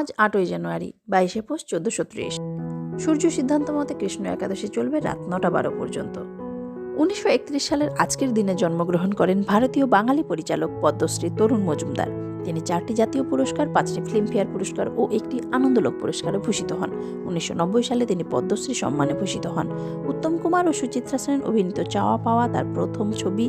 আজ আটই জানুয়ারি, বাইশে পোস্ট চোদ্দশো ত্রিশ। সূর্য সিদ্ধান্ত মতে কৃষ্ণ একাদশী চলবে রাত নটা বারো পর্যন্ত। উনিশশো একত্রিশ সালের আজকের দিনে জন্মগ্রহণ করেন ভারতীয় বাঙালি পরিচালক পদ্মশ্রী তরুণ মজুমদার। তিনি চারটি জাতীয় পুরস্কার, পাঁচটি ফিল্মফেয়ার পুরস্কার ও একটি আনন্দলোক পুরস্কারে ভূষিত হন। উনিশশো নব্বই সালে তিনি পদ্মশ্রী সম্মানে ভূষিত হন। উত্তম কুমার ও সুচিত্রা সেন অভিনীত চাওয়া পাওয়া তার প্রথম ছবি,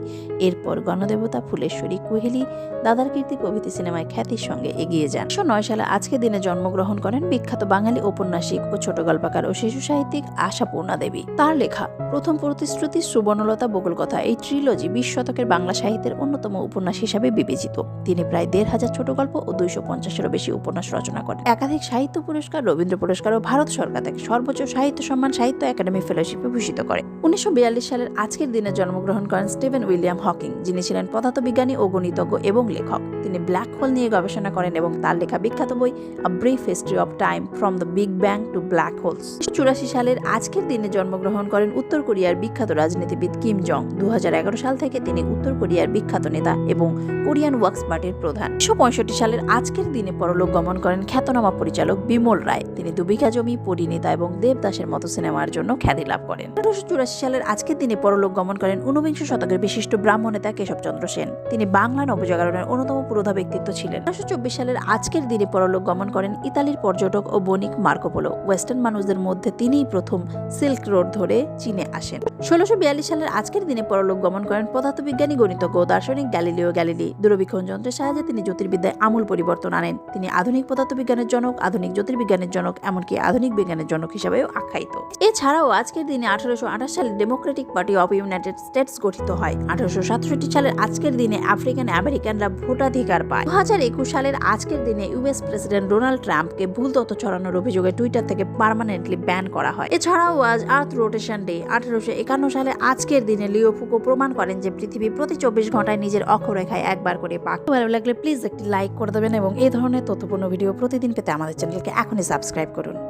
এরপর গণদেবতা, ফুলেশ্বরী, কুহেলি, দাদার কীর্তি প্রভৃতি সিনেমায় খ্যাতির সঙ্গে এগিয়ে যান। উনিশশো নয় সালে আজকের দিনে জন্মগ্রহণ করেন বিখ্যাত বাঙালি ঔপন্যাসিক ও ছোট গল্পকার ও শিশু সাহিত্যিক আশাপূর্ণা দেবী। তার লেখা, প্রথম প্রতিশ্রুতি সুবর্ণলতা বকুল কথা এই ট্রিলজি বিশ শতকের বাংলা সাহিত্যের অন্যতম উপন্যাস হিসাবে বিবেচিত। তিনি প্রায় দেড় হাজার ছোট গল্প ও দুইশো পঞ্চাশেরও বেশি উপন্যাস রচনা করেন। একাধিক সাহিত্য পুরস্কার, রবীন্দ্র পুরস্কার ও ভারত সরকার তাকে সর্বোচ্চ সাহিত্য সম্মান সাহিত্য একাডেমি ফেলোশিপে ভূষিত করে। উনিশশো বিয়াল্লিশ সালের আজকের দিনে জন্মগ্রহণ করেন স্টিভেন উইলিয়াম হকিং, যিনি ছিলেন পদার্থবিজ্ঞানী ও গণিতজ্ঞ এবং লেখক। তিনি ব্ল্যাক হোল নিয়ে গবেষণা করেন এবং তার লেখা বিখ্যাত বই a brief history of time from the big bang to black holes চুরাশি সালের আজকের দিনে জন্মগ্রহণ করেন উত্তর কোরিয়ার বিখ্যাত রাজনীতিবিদ কিম জং। দু হাজার এগারো সাল থেকে তিনি উত্তর কোরিয়ার বিখ্যাত নেতা এবং কোরিয়ান ওয়ার্কস পার্টির প্রধান। উনিশশো পঁয়ষট্টি সালের আজকের দিনে পরলোক গমন করেন খ্যাতনামা পরিচালক বিমল রায়। তিনি দুবিঘা জমি পরিণীতা এবং দেবদাসের মতো সিনেমার জন্য খ্যাতি লাভ করেন। আঠারোশো চুরাশি সালের আজকের দিনে পরলোক গমন করেন ঊনবিংশ শতকের বিশিষ্ট ব্রাহ্ম নেতা কেশবচন্দ্র সেন। তিনি বাংলা নবজাগরণের অন্যতম পুরোধা ব্যক্তিত্ব ছিলেন। আঠারোশো চব্বিশ সালের আজকের দিনে পরলোক গমন করেন ইতালির পর্যটক ও বণিক মার্কোপোলো ওয়েস্টার্ন মানুষদের মধ্যে তিনিই প্রথম সিল্ক রোড ধরে চীনে আসেন। ষোলোশো বিয়াল্লিশ সালের আজকের দিনে পরলোক গমন করেন পদার্থবিজ্ঞানী গণিতজ্ঞ দার্শনিক গ্যালিলিও গ্যালিলি। দূরবীক্ষণ যন্ত্রের সাহায্যে তিনি জ্যোতির্বিদ্যায় আমূল পরিবর্তন আনেন। তিনি আধুনিক পদার্থবিজ্ঞানের জনক, আধুনিক জ্যোতির্বিজ্ঞানের জনক, এমনকি আধুনিক বিজ্ঞানের জনক হিসাবেও আখ্যায়িত। এছাড়াও আজকের দিনে আঠারোশো আঠাশ সালে Democratic Party of United States গঠিত হয়। আঠারোশো সাতষট্টি সালের আজকের দিনে আফ্রিকান আমেরিকানরা ভোটাধিকার পায়। দু হাজার একুশ সালের আজকের দিনে ইউএস প্রেসিডেন্ট ডোনাল্ড ট্রাম্পকে ভুল তথ্য ছড়ানোর অভিযোগে টুইটার থেকে পার্মানেন্টলি ব্যান করা হয়। এছাড়াও আজ আর্থ রোটেশন ডে আঠারোশো একান্ন সালে আজকের দিনে লিও ফুকো প্রমাণ করেন যে পৃথিবী প্রতি চব্বিশ ঘন্টায় নিজের অক্ষরেখায় একবার করে পাক। ভালো লাগলে প্লিজ একটি লাইক করে দেবেন এবং এই ধরনের তথ্যপূর্ণ ভিডিও প্রতিদিন পেতে আমাদের চ্যানেলকে এখনই সাবস্ক্রাইব করুন।